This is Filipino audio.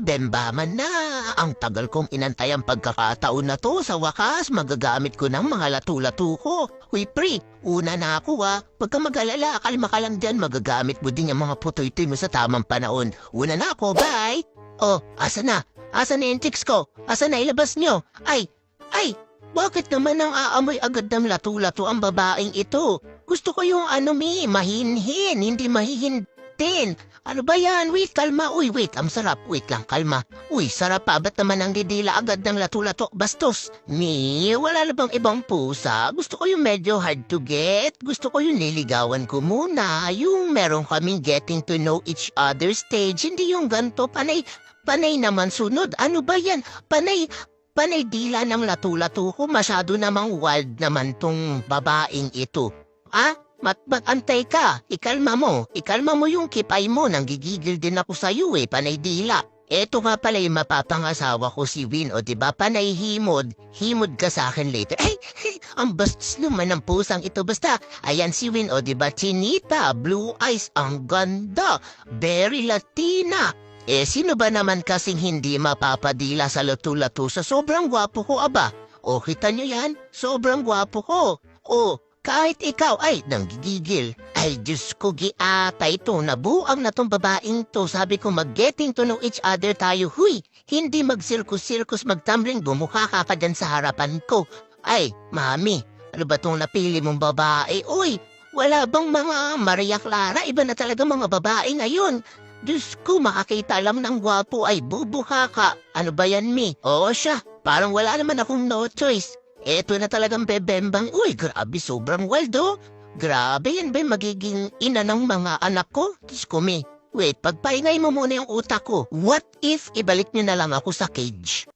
bembaman na. Ang tagal kong inantay ang pagkakataon na to. Sa wakas, magagamit ko ng mga latu-latu ko. Uy, pre, una na ako ha. Pagka mag-alala, kalma ka lang dyan. Magagamit mo din yung mga putoy mo sa tamang panahon. Una na ako, bye! Oh, asa na? Asa na yung chicks ko? Asa na ilabas nyo? Ay, ay, bakit naman ang aamoy agad ng latu-latu ang babaeng ito? Gusto ko yung ano mi, mahinhin, hindi mahihintin. Ano ba yan? Wait, kalma. Uy, wait, ang sarap. Wait lang, kalma. Uy, sarap pa. Ba't naman ang didila agad ng latu-latu? Bastos. Mi, wala na bang ibang pusa? Gusto ko yung medyo hard to get. Gusto ko yung niligawan ko muna. Yung meron kaming getting to know each other stage. Hindi yung ganto. Panay, panay naman sunod. Ano ba yan? Panay, panay dila ng latu-latu ko. Masyado namang wild naman tong babaeng ito. Ah? Mat antay ka, ikalma mo, ikalma mo yung kipay mo, nang gigigil din ako sa iyo eh, panay dila. Eto nga pala yung mapapangasawa ko si Win, o diba, panay himod, himod ka sa akin later. Ay, ang bastos naman ng pusang ito, basta, ayan si Win, o diba, chinita, blue eyes, ang ganda, very Latina. Eh, sino ba naman kasing hindi mapapadila sa latu-latu sa sobrang gwapo ko, aba? O, kita nyo yan? Sobrang gwapo ko. O, kahit ikaw ay nanggigigil. Ay, Diyos ko, giata ito. Nabuang na tong babaeng to. Sabi ko, mag-getting to know each other tayo. Huy, hindi mag-sirkus-sirkus magtamring bumukha ka dyan sa harapan ko. Ay, mami, ano ba tong napili mong babae? Uy, wala bang mga Maria Clara? Iba na talaga mga babae ngayon. Diyos ko, makakita lang ng gwapo ay bubuka ka. Ano ba yan, mi? Oo siya, parang wala naman akong no choice. Eto na talagang bebembang. Uy, grabe, sobrang wild, oh. Grabe, yan ba magiging ina ng mga anak ko? Diyos ko, mi. Wait, pagpaingay mo muna yung utak ko. What if ibalik niyo na lang ako sa cage?